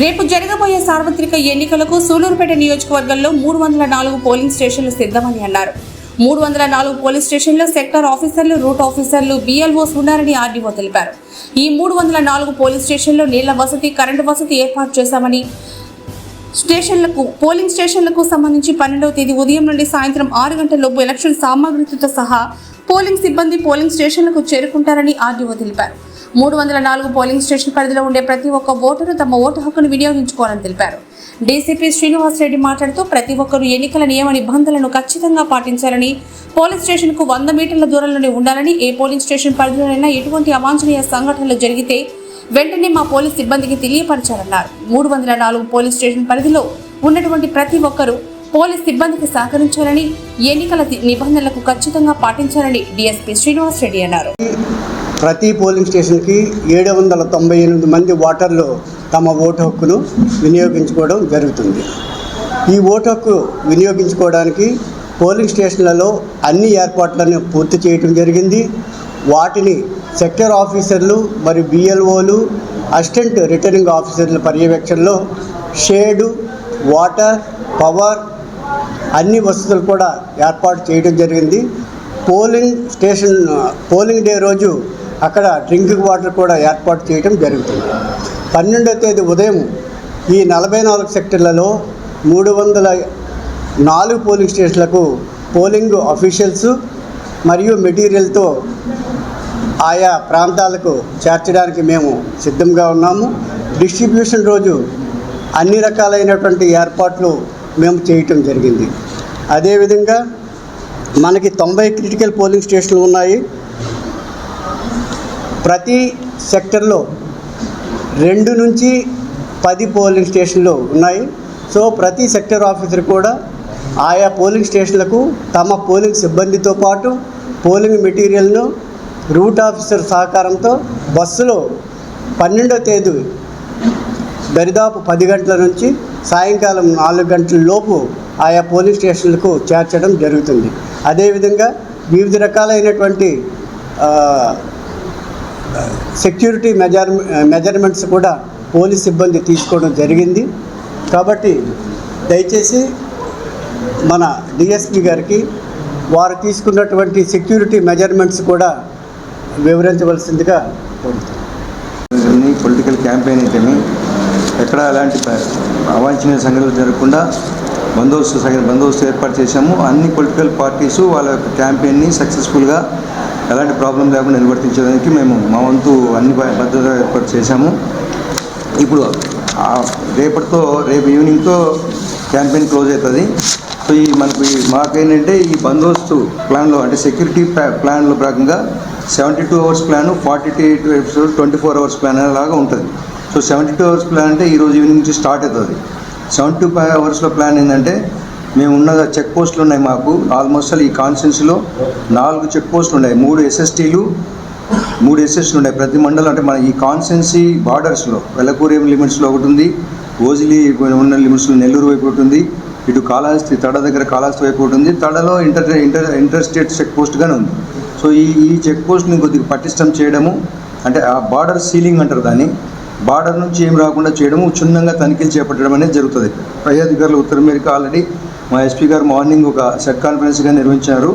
రేపు జరగబోయే సార్వత్రిక ఎన్నికలకు సూలూరుపేట నియోజకవర్గంలో మూడు వందల నాలుగు పోలింగ్ స్టేషన్లు సిద్ధమని అన్నారు. మూడు వందల నాలుగు పోలీస్ స్టేషన్లో సెక్టర్ ఆఫీసర్లు రూట్ ఆఫీసర్లు బీఎల్ఓస్ ఉన్నారని ఆర్డీఓ తెలిపారు. ఈ మూడు వందల నాలుగు పోలీస్ స్టేషన్లో నీళ్ళ వసతి కరెంటు వసతి ఏర్పాటు చేశామని స్టేషన్లకు పోలింగ్ స్టేషన్లకు సంబంధించి పన్నెండవ తేదీ ఉదయం నుండి సాయంత్రం ఆరు గంటలలోపు ఎలక్షన్ సామాగ్రితో సహా పోలింగ్ సిబ్బంది పోలింగ్ స్టేషన్లకు చేరుకుంటారని ఆర్డీఓ తెలిపారు. మూడు వందల నాలుగు పోలింగ్ స్టేషన్ పరిధిలో ఉండే ప్రతి ఒక్క ఓటరు తమ ఓటు హక్కును వినియోగించుకోవాలని తెలిపారు. డీసీపీ శ్రీనివాస్ రెడ్డి మాట్లాడుతూ ప్రతి ఒక్కరూ ఎన్నికల నియమ నిబంధనలను ఖచ్చితంగా పాటించాలని పోలింగ్ స్టేషన్కు వంద మీటర్ల దూరంలోనే ఉండాలని ఏ పోలింగ్ స్టేషన్ పరిధిలోనైనా ఎటువంటి అవాంఛనీయ సంఘటనలు జరిగితే వెంటనే మా పోలీస్ సిబ్బందికి తెలియపరచాలన్నారు. మూడు వందల నాలుగు పోలీస్ స్టేషన్ పరిధిలో ఉన్నటువంటి ప్రతి ఒక్కరూ పోలీస్ సిబ్బందికి సహకరించాలని ఎన్నికల నిబంధనలకు ఖచ్చితంగా పాటించాలని డీఎస్పీ శ్రీనివాస్ రెడ్డి అన్నారు. ప్రతి పోలింగ్ స్టేషన్కి ఏడు వందల తొంభై ఎనిమిది మంది ఓటర్లు తమ ఓటు హక్కును వినియోగించుకోవడం జరుగుతుంది. ఈ ఓటు హక్కు వినియోగించుకోవడానికి పోలింగ్ స్టేషన్లలో అన్ని ఏర్పాట్లను పూర్తి చేయడం జరిగింది. వాటిని సెక్టర్ ఆఫీసర్లు మరియు బిఎల్ఓలు అసిస్టెంట్ రిటర్నింగ్ ఆఫీసర్ల పర్యవేక్షణలో షేడు వాటర్ పవర్ అన్ని వసతులు కూడా ఏర్పాటు చేయడం జరిగింది. పోలింగ్ స్టేషన్ పోలింగ్ డే రోజు అక్కడ డ్రింకింగ్ వాటర్ కూడా ఏర్పాటు చేయడం జరుగుతుంది. పన్నెండో తేదీ ఉదయం ఈ నలభై నాలుగు సెక్టర్లలో మూడు వందల నాలుగు పోలింగ్ స్టేషన్లకు పోలింగ్ అఫీషియల్స్ మరియు మెటీరియల్తో ఆయా ప్రాంతాలకు చేర్చడానికి మేము సిద్ధంగా ఉన్నాము. డిస్ట్రిబ్యూషన్ రోజు అన్ని రకాలైనటువంటి ఏర్పాట్లు మేము చేయటం జరిగింది. అదేవిధంగా మనకి తొంభై క్రిటికల్ పోలింగ్ స్టేషన్లు ఉన్నాయి. ప్రతి సెక్టర్లో రెండు నుంచి పది పోలింగ్ స్టేషన్లు ఉన్నాయి. సో ప్రతి సెక్టర్ ఆఫీసర్ కూడా ఆయా పోలింగ్ స్టేషన్లకు తమ పోలింగ్ సిబ్బందితో పాటు పోలింగ్ మెటీరియల్ను రూట్ ఆఫీసర్ సహకారంతో బస్సులో పన్నెండో తేదీ దరిదాపు పది గంటల నుంచి సాయంకాలం నాలుగు గంటల లోపు ఆయా పోలింగ్ స్టేషన్లకు చేర్చడం జరుగుతుంది. అదేవిధంగా వివిధ రకాలైనటువంటి సెక్యూరిటీ మెజర్ మెజర్మెంట్స్ కూడా పోలీస్ సిబ్బంది తీసుకోవడం జరిగింది. కాబట్టి దయచేసి మన డిఎస్పి గారికి వారు తీసుకున్నటువంటి సెక్యూరిటీ మెజర్మెంట్స్ కూడా వివరించవలసిందిగా కోరుతున్నాను. పొలిటికల్ క్యాంపెయిన్ అయితేమి ఎక్కడ అలాంటి అవాంఛనీయ సంఘటనలు జరగకుండా బందోబస్తు సగ- బందోబస్తు ఏర్పాటు చేశాము. అన్ని పొలిటికల్ పార్టీస్ వాళ్ళ యొక్క క్యాంపెయిన్ని సక్సెస్ఫుల్గా ఎలాంటి ప్రాబ్లం లేకుండా నిర్వర్తించడానికి మేము మా వంతు అన్ని భద్రత ఏర్పాటు చేశాము. ఇప్పుడు రేపటితో రేపు ఈవినింగ్తో క్యాంపెయిన్ క్లోజ్ అవుతుంది. సో ఈ మనకు మాకేంటంటే ఈ బందోబస్తు ప్లాన్లో అంటే సెక్యూరిటీ ప్లాన్లో భాగంగా seventy two hours plan forty eight twenty four hours plan లాగా ఉంటుంది. So seventy two hours plan అంటే ఈరోజు ఈవినింగ్ నుంచి స్టార్ట్ అవుతుంది. సెవెంటీ టూ ఫైవ్ అవర్స్లో ప్లాన్ ఏంటంటే మేము ఉన్న చెక్ పోస్టులు ఉన్నాయి మాకు. ఆల్మోస్ట్ ఈ కాన్స్టిట్యున్సీలో నాలుగు చెక్ పోస్టులు ఉన్నాయి. మూడు ఎస్ఎస్టీలు మూడు ఎస్ఎస్టీలు ఉన్నాయి. ప్రతి మండలం అంటే మన ఈ కాన్స్టిట్యున్సీ బార్డర్స్లో వెల్లకూరేం లిమిట్స్లో ఒకటి ఉంది. ఓజిలీ ఉన్న లిమిట్స్లో నెల్లూరు వైపు ఒకటి ఉంది. ఇటు కాళహస్తి తడ దగ్గర కాళహస్తి వైపు ఒకటి ఉంది. తడలో inter inter inter state check పోస్ట్గానే ఉంది. సో ఈ ఈ చెక్ పోస్ట్ని కొద్దిగా పటిష్టం చేయడము అంటే ఆ బార్డర్ సీలింగ్ అంటారు దాన్ని. బార్డర్ నుంచి ఏం రాకుండా చేయడము క్షుణ్ణంగా తనిఖీలు చేపట్టడం అనేది జరుగుతుంది. పై అధికారులు ఉత్తర అమెరికా ఆల్రెడీ మా ఎస్పీ గారు మార్నింగ్ ఒక సెట్ కాన్ఫరెన్స్గా నిర్వహించారు.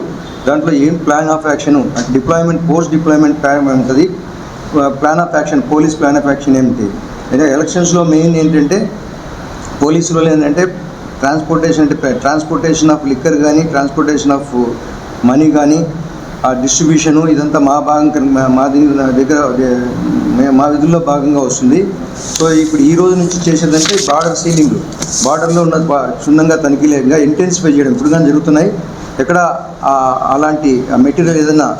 దాంట్లో ఏం plan of action deployment post deployment plan ఉంటుంది plan of action police plan of action ఏమిటి? అంటే ఎలక్షన్స్లో మెయిన్ ఏంటంటే పోలీసులో ఏంటంటే ట్రాన్స్పోర్టేషన్ అంటే ట్రాన్స్పోర్టేషన్ ఆఫ్ లిక్కర్ కానీ ట్రాన్స్పోర్టేషన్ ఆఫ్ మనీ కానీ ఆ డిస్ట్రిబ్యూషను ఇదంతా మా భాగం మా- దగ్గర మే- మా విధుల్లో భాగంగా వస్తుంది. సో ఇప్పుడు ఈ రోజు నుంచి చేసేదంటే బార్డర్ సీలింగ్. బార్డర్లో ఉన్న బా- క్షుణ్ణంగా తనిఖీలుగా ఇంటెన్సిఫై చేయడం. ఇప్పుడు కానీ జరుగుతున్నాయి. ఎక్కడ ఆ- అలాంటి మెటీరియల్ ఏదైనా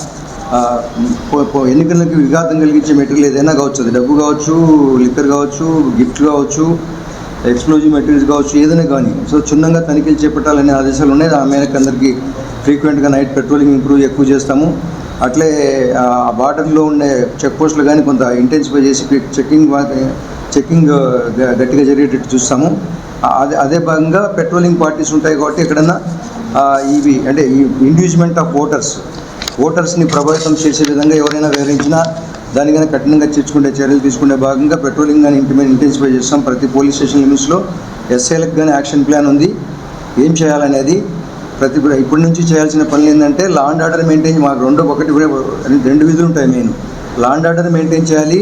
ఎన్నికలకు ఎన్నికలకి విఘాతం కలిగించే మెటీరియల్ ఏదైనా కావచ్చు. అది డబ్బు కావచ్చు లిక్కర్ కావచ్చు గిఫ్ట్ కావచ్చు ఎక్స్ప్లోజివ్ మెటీరియల్స్ కావచ్చు ఏదైనా కానీ. సో క్షుణ్ణంగా తనిఖీలు చేపట్టాలనే ఆదేశాలు ఉన్నాయి. ఆ మేరకు అందరికీ ఫ్రీక్వెంట్గా నైట్ పెట్రోలింగ్ ఇంప్రూవ్ ఎక్కువ చేస్తాము. అట్లే ఆ బార్డర్లో ఉండే చెక్ పోస్టులు కానీ కొంత ఇంటెన్సిఫై చేసి చెక్కింగ్ చెక్కింగ్ గట్టిగా జరిగేటట్టు చూస్తాము. అదే అదే భాగంగా పెట్రోలింగ్ పార్టీస్ ఉంటాయి కాబట్టి ఎక్కడన్నా ఇవి అంటే ఈ ఇండ్యూజ్మెంట్ ఆఫ్ ఓటర్స్ ఓటర్స్ని ప్రభావితం చేసే విధంగా ఎవరైనా వివరించినా దానికైనా కఠినంగా చేర్చుకునే చర్యలు తీసుకునే భాగంగా పెట్రోలింగ్ కానీ ఇంటిమేట్ ఇంటెన్సిఫై చేస్తాం. ప్రతి పోలీస్ స్టేషన్ లిమిట్స్లో ఎస్ఐలకు కానీ యాక్షన్ ప్లాన్ ఉంది. ఏం చేయాలనేది ప్రతి ఇప్పటి నుంచి చేయాల్సిన పనులు ఏంటంటే లా అండ్ ఆర్డర్ మెయింటైన్ మాకు రెండు ఒకటి రెండు విధులు ఉంటాయి main. Law and order maintain చేయాలి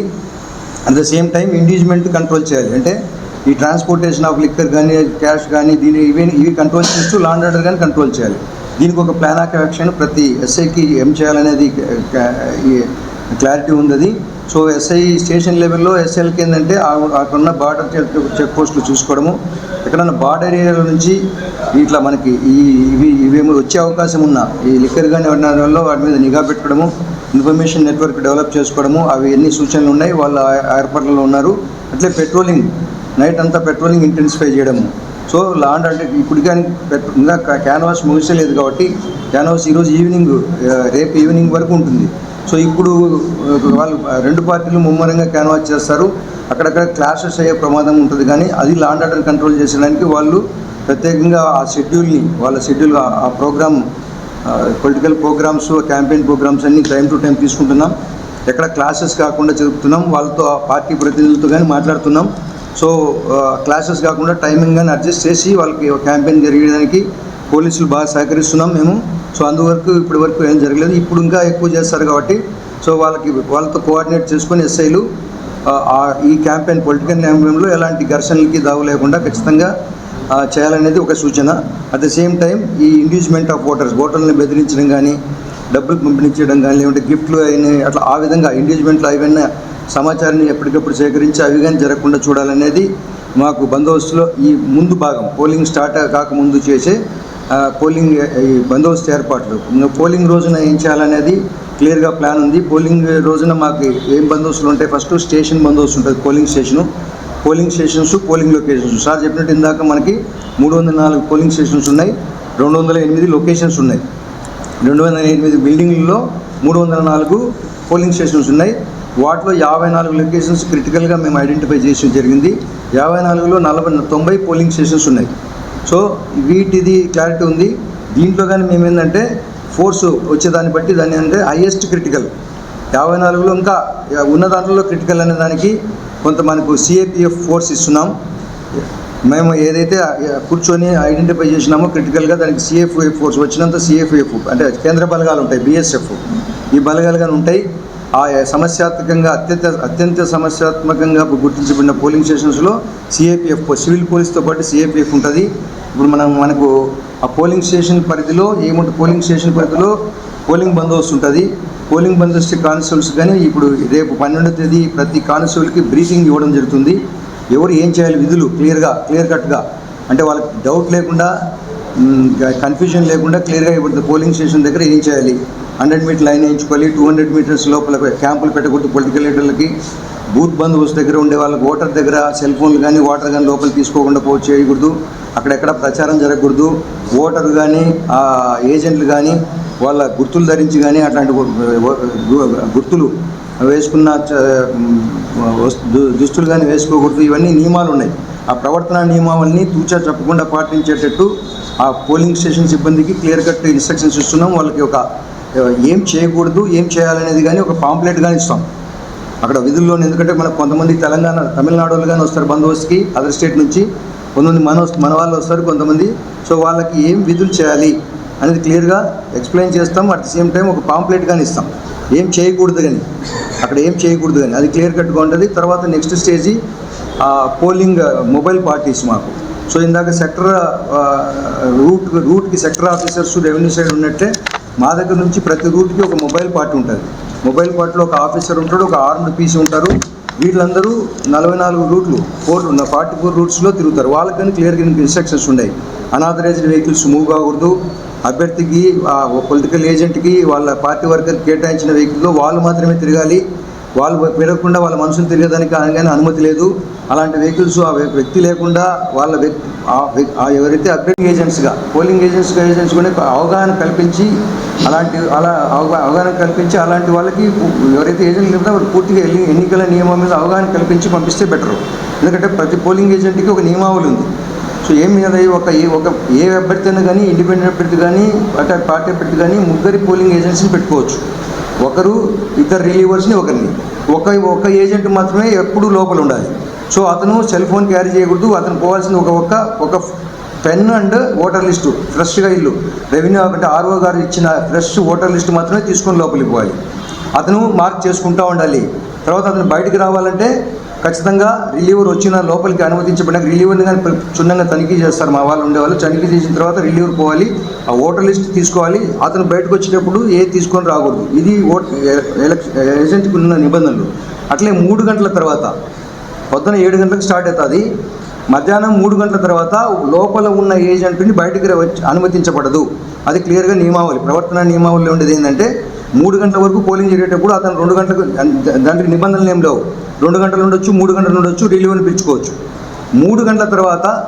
at the same time inducement control చేయాలి. అంటే ఈ ట్రాన్స్పోర్టేషన్ ఆఫ్ లిక్కర్ కానీ క్యాష్ కానీ దీని ఇవి ఇవి కంట్రోల్ చేస్తూ లా అండ్ ఆర్డర్ కానీ కంట్రోల్ చేయాలి. దీనికి ఒక ప్లాన్ ఆఫ్ యాక్షన్ ప్రతి ఎస్ఐకి ఏం చేయాలనేది క్లారిటీ ఉంది సో ఎస్ఐ స్టేషన్ లెవెల్లో ఎస్ఐలకి ఏంటంటే అక్కడున్న బార్డర్ చెక్ పోస్టులు చూసుకోవడము. ఎక్కడన్నా బార్డర్ ఏరియాల నుంచి ఇట్లా మనకి ఈ ఇవి ఇవేమో వచ్చే అవకాశం ఉన్న ఈ లిక్కర్ కానీ వల్ల వాటి మీద నిఘా పెట్టడము ఇన్ఫర్మేషన్ నెట్వర్క్ డెవలప్ చేసుకోవడము అవి ఎన్ని సూచనలు ఉన్నాయి వాళ్ళ ఏర్పాట్లలో ఉన్నారు. అట్లే పెట్రోలింగ్ నైట్ అంతా పెట్రోలింగ్ ఇంటెన్సిఫై చేయడము. సో లాండ్ అంటే ఇప్పుడు కానీ ఇంకా క్యాన్వాస్ ముగిసలేదు కాబట్టి క్యాన్వాస్ ఈరోజు ఈవినింగ్ రేపు ఈవినింగ్ వరకు ఉంటుంది. సో ఇప్పుడు వాళ్ళు రెండు పార్టీలు ముమ్మరంగా క్యాన్వాస్ చేస్తారు. అక్కడక్కడ క్లాషెస్ అయ్యే ప్రమాదం ఉంటుంది. కానీ అది లాండ్ ఆర్డర్ కంట్రోల్ చేసేయడానికి వాళ్ళు ప్రత్యేకంగా ఆ షెడ్యూల్ని వాళ్ళ షెడ్యూల్ ఆ- programme political programmes campaign programmes అన్ని టైం టు టైం తీసుకుంటున్నాం. ఎక్కడ క్లాసెస్ కాకుండా చదువుతున్నాం వాళ్ళతో ఆ పార్టీ ప్రతినిధులతో కానీ మాట్లాడుతున్నాం. సో క్లాసెస్ కాకుండా టైమింగ్ కానీ అడ్జస్ట్ చేసి వాళ్ళకి క్యాంపెయిన్ జరిగేదానికి పోలీసులు బాగా సహకరిస్తున్నాం మేము. సో అందువరకు ఇప్పటి వరకు ఏం జరగలేదు. ఇప్పుడు ఇంకా ఎక్కువ చేస్తారు కాబట్టి సో వాళ్ళకి వాళ్ళతో కోఆర్డినేట్ చేసుకొని ఎస్ఐలు ఈ క్యాంపెయిన్ పొలిటికల్ క్యాంపెయిన్లో ఎలాంటి ఘర్షణలకి దావు లేకుండా ఖచ్చితంగా చేయాలనేది ఒక సూచన. అట్ ద సేమ్ టైం ఈ ఇండ్యూస్మెంట్ ఆఫ్ ఓటర్స్ ఓటర్లను బెదిరించడం కానీ డబ్బులు పంపిణీ చేయడం కానీ లేదంటే గిఫ్ట్లు అయిన అట్లా ఆ విధంగా ఇండ్యూస్మెంట్లో అవన్నీ సమాచారాన్ని ఎప్పటికప్పుడు సేకరించి అవి కానీ జరగకుండా చూడాలనేది మాకు బందోబస్తులో ఈ ముందు భాగం పోలింగ్ స్టార్ట్ కాకముందు చేసే పోలింగ్ బందోబస్తు ఏర్పాట్లు. పోలింగ్ రోజున ఏం చేయాలనేది క్లియర్గా ప్లాన్ ఉంది. పోలింగ్ రోజున మాకు ఏం బందోబస్తులు ఉంటాయి? ఫస్ట్ స్టేషన్ బందోబస్తు ఉంటుంది polling station. Polling stations polling locations. Sir చెప్పినట్టు ఇందాక మనకి మూడు వందల నాలుగు పోలింగ్ స్టేషన్స్ ఉన్నాయి. రెండు వందల ఎనిమిది లొకేషన్స్ ఉన్నాయి. రెండు వందల ఎనిమిది బిల్డింగ్లలో మూడు వందల నాలుగు పోలింగ్ స్టేషన్స్ ఉన్నాయి. వాటిలో యాభై నాలుగు లొకేషన్స్ క్రిటికల్గా మేము ఐడెంటిఫై చేసి జరిగింది. యాభై నాలుగులో నలభై తొంభై పోలింగ్ స్టేషన్స్ ఉన్నాయి. సో వీటిది క్లారిటీ ఉంది. దీంట్లో కానీ మేము ఏంటంటే ఫోర్స్ వచ్చేదాన్ని బట్టి దాన్ని అంటే హైయెస్ట్ క్రిటికల్ యాభై నాలుగులో ఇంకా ఉన్న దాంట్లో క్రిటికల్ అనే దానికి కొంత మనకు సిఏపిఎఫ్ ఫోర్స్ ఇస్తున్నాం. మేము ఏదైతే కూర్చొని ఐడెంటిఫై చేసినామో క్రిటికల్గా దానికి సిఎఫ్ఏ ఫోర్స్ వచ్చినంత సిఎఫ్ఏఫ్ అంటే కేంద్ర బలగాలు ఉంటాయి బిఎస్ఎఫ్ ఈ బలగాలు కానీ ఉంటాయి ఆ సమస్యాత్మకంగా అత్యంత అత్యంత సమస్యాత్మకంగా గుర్తించబడిన పోలింగ్ స్టేషన్స్లో సిఏపిఎఫ్ సివిల్ పోలీస్తో పాటు సిఏపిఎఫ్ ఉంటుంది. ఇప్పుడు మనం మనకు ఆ పోలింగ్ స్టేషన్ పరిధిలో ఏముంటుంది పోలింగ్ స్టేషన్ పరిధిలో పోలింగ్ బందోబస్తు ఉంటుంది. పోలింగ్ బందోబస్తు కానిస్టేబుల్స్ కానీ ఇప్పుడు రేపు పన్నెండో తేదీ ప్రతి కానిస్టేబుల్కి బ్రీఫింగ్ ఇవ్వడం జరుగుతుంది. ఎవరు ఏం చేయాలి విధులు క్లియర్గా క్లియర్ కట్గా? అంటే వాళ్ళకి డౌట్ లేకుండా కన్ఫ్యూజన్ లేకుండా క్లియర్గా ఇప్పుడు పోలింగ్ స్టేషన్ దగ్గర ఏం చేయాలి? హండ్రెడ్ మీటర్ లైన్ వేయించుకోవాలి టూ హండ్రెడ్ మీటర్స్ లోపల క్యాంపులు పెట్టకూడదు పొలిటికల్ లీడర్లకి. బూత్ బందోబస్తు దగ్గర ఉండే వాళ్ళకి ఓటర్ దగ్గర సెల్ ఫోన్లు కానీ వాటర్ కానీ లోపల తీసుకోకుండా పోవచ్చు చేయకూడదు. అక్కడెక్కడ ప్రచారం జరగకూడదు. ఓటర్ కానీ ఆ ఏజెంట్లు కానీ వాళ్ళ గుర్తులు ధరించి కానీ అట్లాంటి గుర్తులు వేసుకున్న వస్తు- దుస్తులు కానీ వేసుకోకూడదు. ఇవన్నీ నియమాలు ఉన్నాయి. ఆ ప్రవర్తన నియమావల్ని తూచా చెప్పకుండా పాటించేటట్టు ఆ పోలింగ్ స్టేషన్ సిబ్బందికి క్లియర్ కట్ ఇన్స్ట్రక్షన్స్ ఇస్తున్నాం. వాళ్ళకి ఒక ఏం చేయకూడదు ఏం చేయాలనేది కానీ ఒక పాంప్లెట్ కానీ ఇస్తాం. అక్కడ విధుల్లో ఎందుకంటే మనకు కొంతమంది తెలంగాణ తమిళనాడు వాళ్ళు కానీ వస్తారు బందోబస్తుకి అదర్ స్టేట్ నుంచి. కొంతమంది మన మన వాళ్ళు వస్తారు కొంతమంది. సో వాళ్ళకి ఏం విధులు చేయాలి అనేది క్లియర్గా ఎక్స్ప్లెయిన్ చేస్తాం. అట్ ద సేమ్ టైం ఒక పాంప్లెట్ కానీ ఇస్తాం. ఏం చేయకూడదు కానీ అక్కడ ఏం చేయకూడదు కానీ అది క్లియర్ కట్గా ఉంటుంది. తర్వాత నెక్స్ట్ స్టేజీ పోలింగ్ మొబైల్ పార్టీస్ మాకు. సో ఇందాక సెక్టర్ రూట్ రూట్కి సెక్టర్ ఆఫీసర్స్ రెవెన్యూ సైడ్ ఉన్నట్టే మా దగ్గర నుంచి ప్రతి రూట్కి ఒక మొబైల్ పార్ట్ ఉంటుంది. మొబైల్ పార్ట్లో ఒక ఆఫీసర్ ఉంటాడు ఒక ఆర్మ్డ్ పీసీ ఉంటారు. వీళ్ళందరూ నలభై నాలుగు రూట్లు ఫోర్ ఫార్టీ ఫోర్ రూట్స్లో తిరుగుతారు. వాళ్ళకని క్లియర్గా ఇన్స్ట్రక్షన్స్ ఉన్నాయి. అనాథరైజ్డ్ వెహికల్స్ మూవ్ కాకూడదు. అభ్యర్థికి పొలిటికల్ ఏజెంట్కి వాళ్ళ పార్టీ వర్కర్ కేటాయించిన వెహికల్లో వాళ్ళు మాత్రమే తిరగాలి. వాళ్ళు పెరగకుండా వాళ్ళ మనుషులు తిరగడానికి అనగానే అనుమతి లేదు. అలాంటి వెహికల్స్ ఆ వ్యక్తి లేకుండా వాళ్ళ వ్యక్తి ఆ ఎవరైతే అభ్యర్థి ఏజెంట్స్గా పోలింగ్ ఏజెంట్స్గా ఏజెంట్స్ కూడా అవగాహన కల్పించి అలాంటి అలా అవగాహన కల్పించి అలాంటి వాళ్ళకి ఎవరైతే ఏజెంట్లు లేదో వాళ్ళు పూర్తిగా ఎన్ని ఎన్నికల నియమం మీద అవగాహన కల్పించి పంపిస్తే బెటరు. ఎందుకంటే ప్రతి పోలింగ్ ఏజెంట్కి ఒక నియమావళి ఉంది. సో ఏం మీద ఒక ఏ ఒక ఏ అభ్యర్థి అయినా కానీ ఇండిపెండెంట్ అభ్యర్థి కానీ అటు పార్టీ అభ్యర్థి కానీ ముగ్గురి పోలింగ్ ఏజెంట్స్ని పెట్టుకోవచ్చు. ఒకరు ఇద్దరు రిలీవర్స్ని ఒకరిని. ఒక ఒక ఏజెంట్ మాత్రమే ఎప్పుడు లోపల ఉండాలి. సో అతను సెల్ ఫోన్ క్యారీ చేయకూడదు. అతను పోవాల్సింది ఒక ఒక్క ఒక పెన్ అండ్ ఓటర్ లిస్టు ఫ్రెష్గా ఇల్లు. రెవెన్యూ ఒకటి ఆర్ఓ గారు ఇచ్చిన ఫ్రెష్ ఓటర్ లిస్టు మాత్రమే తీసుకొని లోపలికి పోవాలి. అతను మార్క్ చేసుకుంటూ ఉండాలి. తర్వాత అతను బయటికి రావాలంటే ఖచ్చితంగా రిలీవర్ వచ్చిన లోపలికి అనుమతించబడిన రిలీవర్ని కానీ క్షుణ్ణంగా తనిఖీ చేస్తారు. మా వాళ్ళు ఉండేవాళ్ళు. తనిఖీ చేసిన తర్వాత రిలీవర్ పోవాలి. ఆ ఓటర్ లిస్ట్ తీసుకోవాలి. అతను బయటకు వచ్చేటప్పుడు ఏ తీసుకొని రాకూడదు. ఇది ఓట్ ఎలక్షన్ ఏజెంట్కి ఉన్న నిబంధనలు. అట్లే మూడు గంటల తర్వాత పొద్దున ఏడు గంటలకు స్టార్ట్ అవుతుంది. మధ్యాహ్నం మూడు గంటల తర్వాత లోపల ఉన్న ఏజెంట్ని బయటికి వచ్చి అనుమతించబడదు. అది క్లియర్గా నియమావళి ప్రవర్తన నియమావళిలో ఉండేది ఏంటంటే మూడు గంటల వరకు పోలింగ్ జరిగేటప్పుడు అతను రెండు గంటలకు దానికి నిబంధనలు ఏం లేవు. రెండు గంటలు ఉండొచ్చు మూడు గంటలు ఉండొచ్చు రిలీవ్ని పిలుచుకోవచ్చు. మూడు గంటల తర్వాత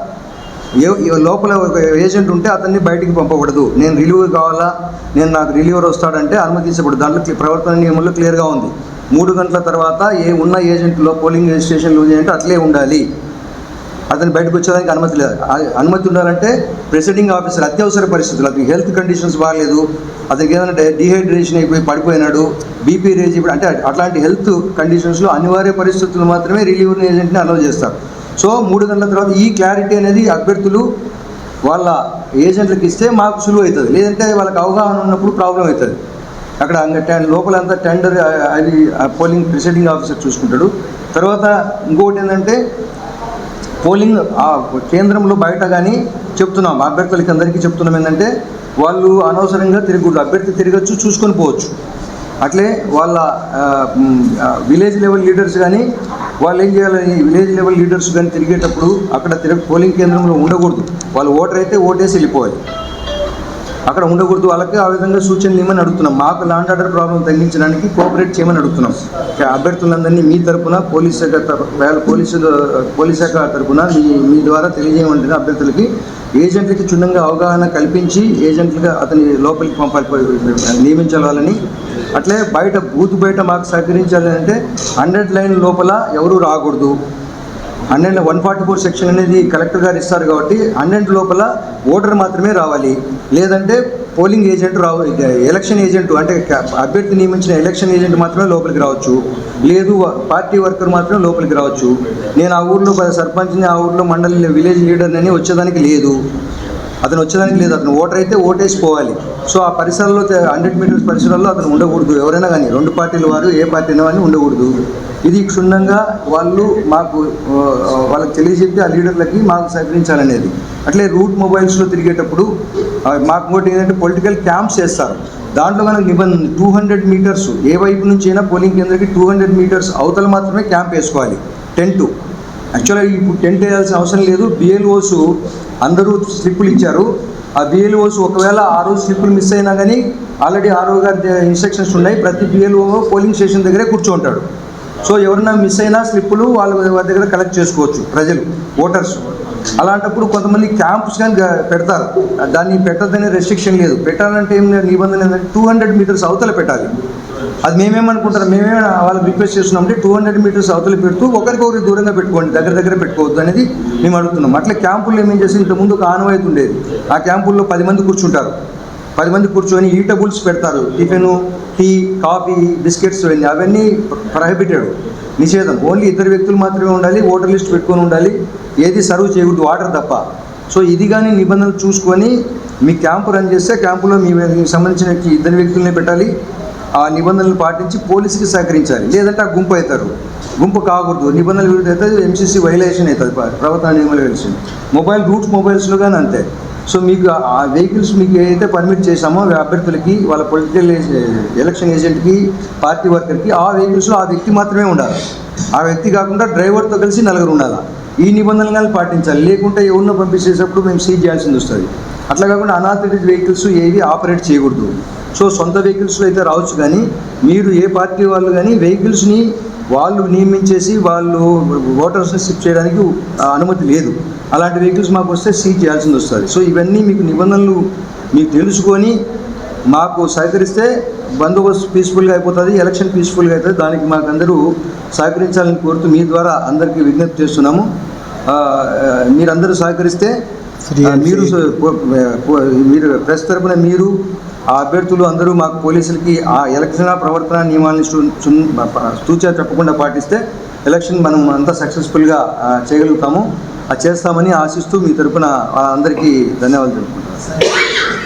ఏ- లోపల ఒక ఏజెంట్ ఉంటే అతన్ని బయటికి పంపకూడదు. నేను రిలీవర్ కావాలా? నేను నాకు రిలీవర్ వస్తాడంటే అనుమతించకూడదు దాంట్లో ప్రవర్తన నియమంలో క్లియర్గా ఉంది. మూడు గంటల తర్వాత ఏ ఉన్న ఏజెంట్లో పోలింగ్ స్టేషన్లు ఏజెంట్ అట్లే ఉండాలి. అతను బయటకు వచ్చేదానికి అనుమతి లేదు. అనుమతి ఉండాలంటే ప్రెసిడింగ్ ఆఫీసర్ అత్యవసర పరిస్థితులు అతనికి హెల్త్ కండిషన్స్ బాగాలేదు అతనికి ఏదంటే డిహైడ్రేషన్ అయిపోయి పడిపోయినాడు బీపీ రేజ్ ఇప్పుడు అంటే అట్లాంటి హెల్త్ కండిషన్స్లో అనివార్య పరిస్థితులు మాత్రమే రిలీవర్ ఏజెంట్ని అలౌ చేస్తారు. సో మూడు గంటల తర్వాత ఈ క్లారిటీ అనేది అభ్యర్థులు వాళ్ళ ఏజెంట్లకు ఇస్తే మాకు సులువు అవుతుంది. లేదంటే వాళ్ళకి అవగాహన ఉన్నప్పుడు ప్రాబ్లం అవుతుంది. అక్కడ అంగ టెన్ లోపలంతా టెండర్ అది పోలింగ్ ప్రిసైడింగ్ ఆఫీసర్ చూసుకుంటాడు. తర్వాత ఇంకొకటి ఏంటంటే పోలింగ్ ఆ కేంద్రంలో బయట కానీ చెప్తున్నాం. అభ్యర్థులకి అందరికీ చెప్తున్నాం ఏంటంటే వాళ్ళు అనవసరంగా తిరగకూడదు. అభ్యర్థి తిరగచ్చు చూసుకొని పోవచ్చు. అట్లే వాళ్ళ విలేజ్ లెవెల్ లీడర్స్ కానీ వాళ్ళు ఏం చేయాలని విలేజ్ లెవెల్ లీడర్స్ కానీ తిరిగేటప్పుడు అక్కడ తిరగ పోలింగ్ కేంద్రంలో ఉండకూడదు. వాళ్ళు ఓటర్ అయితే ఓటేసి వెళ్ళిపోవాలి. అక్కడ ఉండకూడదు. వాళ్ళకి ఆ విధంగా సూచనలు ఇవ్వమని అడుగుతున్నాం. మాకు లాండ్ ఆర్డర్ ప్రాబ్లం తగ్గించడానికి కోఆపరేట్ చేయమని అడుగుతున్నాం. అభ్యర్థులందరినీ మీ తరపున పోలీస్ శాఖ పోలీసు పోలీస్ శాఖ తరపున మీ మీ ద్వారా తెలియజేయమంటున్న అభ్యర్థులకి ఏజెంట్లకి క్షుణ్ణంగా అవగాహన కల్పించి ఏజెంట్లుగా అతని లోపలికి పంపాలి నియమించాలని. వాళ్ళని అట్లే బయట బూత్ బయట మాకు సహకరించాలి అంటే హండ్రెడ్ లైన్ లోపల ఎవరు రాకూడదు. Hundred one forty four section అనేది కలెక్టర్ గారు ఇస్తారు కాబట్టి హండ్రెడ్ లోపల ఓటర్ మాత్రమే రావాలి. లేదంటే పోలింగ్ ఏజెంట్ రావ ఎలక్షన్ ఏజెంట్ అంటే అభ్యర్థి నియమించిన ఎలక్షన్ ఏజెంట్ మాత్రమే లోపలికి రావచ్చు. లేదు పార్టీ వర్కర్ మాత్రమే లోపలికి రావచ్చు. నేను ఆ ఊర్లో సర్పంచ్ని ఆ ఊర్లో మండలి విలేజ్ లీడర్ని వచ్చేదానికి లేదు. అతను వచ్చేదానికి లేదు. అతను ఓటర్ అయితే ఓటేసి పోవాలి. సో ఆ పరిసరాల్లో హండ్రెడ్ మీటర్స్ పరిసరాల్లో అతను ఉండకూడదు. ఎవరైనా కానీ రెండు పార్టీల వారు ఏ పార్టీ అయినా కానీ ఉండకూడదు. ఇది క్షుణ్ణంగా వాళ్ళు మాకు వాళ్ళకి తెలియజెప్పి ఆ లీడర్లకి మాకు సహకరించాలనేది. అట్లే రూట్ మొబైల్స్లో తిరిగేటప్పుడు మాకు ఇంకోటి ఏంటంటే పొలిటికల్ క్యాంప్స్ చేస్తారు. దాంట్లో కనుక నిబంధన టూ హండ్రెడ్ మీటర్స్ ఏ వైపు నుంచి అయినా పోలింగ్ కేంద్రకి టూ హండ్రెడ్ మీటర్స్ అవతల మాత్రమే క్యాంప్ వేసుకోవాలి. టెంట్. యాక్చువల్గా ఇప్పుడు టెంట్ వేయాల్సిన అవసరం లేదు. బిఎల్ఓస్ అందరూ స్లిప్పులు ఇచ్చారు. ఆ బిఎల్ఓస్ ఒకవేళ ఆ రోజు స్లిప్పులు మిస్ అయినా కానీ ఆల్రెడీ ఆర్ఓ గారి ఇన్స్ట్రక్షన్స్ ఉన్నాయి. ప్రతి బిఎల్ఓ పోలింగ్ స్టేషన్ దగ్గరే కూర్చుంటాడు. సో ఎవరైనా మిస్ అయినా స్లిప్పులు వాళ్ళ వారి దగ్గర కలెక్ట్ చేసుకోవచ్చు ప్రజలు ఓటర్స్. అలాంటప్పుడు కొంతమంది క్యాంప్స్ కానీ పెడతారు. దాన్ని పెట్టద్దనే రెస్ట్రిక్షన్ లేదు. పెట్టాలంటే ఏం నిబంధన ఏంటంటే టూ హండ్రెడ్ మీటర్స్ అవతల పెట్టాలి. అది మేమేమనుకుంటారు? మేమేమైనా వాళ్ళకి రిక్వెస్ట్ చేస్తున్నామంటే టూ హండ్రెడ్ మీటర్స్ అవతల పెడుతూ ఒకరికొకరు దూరంగా పెట్టుకోండి దగ్గర దగ్గర పెట్టుకోవద్దు అనేది మేము అడుగుతున్నాం. అట్లా క్యాంపుల్లో ఏమేం చేసి ఇంతకుముందు ఒక ఆనవాయితీ ఉండేది. ఆ క్యాంపుల్లో పది మంది కూర్చుంటారు. పది మంది కూర్చొని ఈటబుల్స్ పెడతారు. టిఫిన్ టీ కాఫీ బిస్కెట్స్ ఇవన్నీ అవన్నీ ప్రహిబిటెడ్. నిషేధం. ఓన్లీ ఇద్దరు వ్యక్తులు మాత్రమే ఉండాలి ఓటర్ లిస్ట్ పెట్టుకొని ఉండాలి. ఏది సర్వ్ చేయకూడదు వాటర్ తప్ప. సో ఇది కానీ నిబంధనలు చూసుకొని మీ క్యాంపు రన్ చేస్తే క్యాంపులో మీ మీకు సంబంధించిన ఇద్దరు వ్యక్తులనే పెట్టాలి. ఆ నిబంధనలు పాటించి పోలీసుకి సహకరించాలి. లేదంటే ఆ గుంపు అవుతారు. గుంపు కాకూడదు. నిబంధనలు విరుద్ధ అయితే ఎంసీసీ వైలేషన్ అవుతుంది. ప్రవర్తన నియమాలు వైలేషన్ మొబైల్ రూట్స్ మొబైల్స్లో కానీ అంతే. సో మీకు ఆ- వెహికల్స్ మీకు ఏదైతే పర్మిట్ చేశామో అభ్యర్థులకి వాళ్ళ పొలిటికల్ ఎలక్షన్ ఏజెంట్కి పార్టీ వర్కర్కి ఆ వెహికల్స్లో ఆ వ్యక్తి మాత్రమే ఉండాలి. ఆ వ్యక్తి కాకుండా డ్రైవర్తో కలిసి నలుగురు ఉండాలి. ఈ నిబంధనలు కానీ పాటించాలి. లేకుంటే ఎవరినో పంపించేటప్పుడు మేము సీజ్ చేయాల్సింది వస్తుంది. అట్లా కాకుండా అనాథరిటెడ్ వెహికల్స్ ఏవి ఆపరేట్ చేయకూడదు. సో సొంత వెహికల్స్లో అయితే రావచ్చు కానీ మీరు ఏ పార్టీ వాళ్ళు కానీ వెహికల్స్ని వాళ్ళు నియమించేసి వాళ్ళు ఓటర్స్ని షిఫ్ట్ చేయడానికి అనుమతి లేదు. అలాంటి వెహికల్స్ మాకు వస్తే సీజ్ చేయాల్సింది వస్తుంది. సో ఇవన్నీ మీకు నిబంధనలు మీకు తెలుసుకొని మాకు సహకరిస్తే బందోబస్తు పీస్ఫుల్గా అయిపోతుంది ఎలక్షన్ పీస్ఫుల్గా అవుతుంది దానికి మాకు అందరూ సహకరించాలని కోరుతూ మీ ద్వారా అందరికీ విజ్ఞప్తి చేస్తున్నాము. మీరందరూ సహకరిస్తే మీరు మీరు ప్రెస్ తరపున మీరు ఆ అభ్యర్థులు అందరూ మాకు పోలీసులకి ఆ ఎలక్షన్ ప్రవర్తన నియమాలను సు- చున్- తూచా తప్పకుండా పాటిస్తే ఎలక్షన్ మనం అంతా సక్సెస్ఫుల్గా చేయగలుగుతాము. అది చేస్తామని ఆశిస్తూ మీ తరపున అందరికీ ధన్యవాదాలు తెలుపుకుంటున్నాను.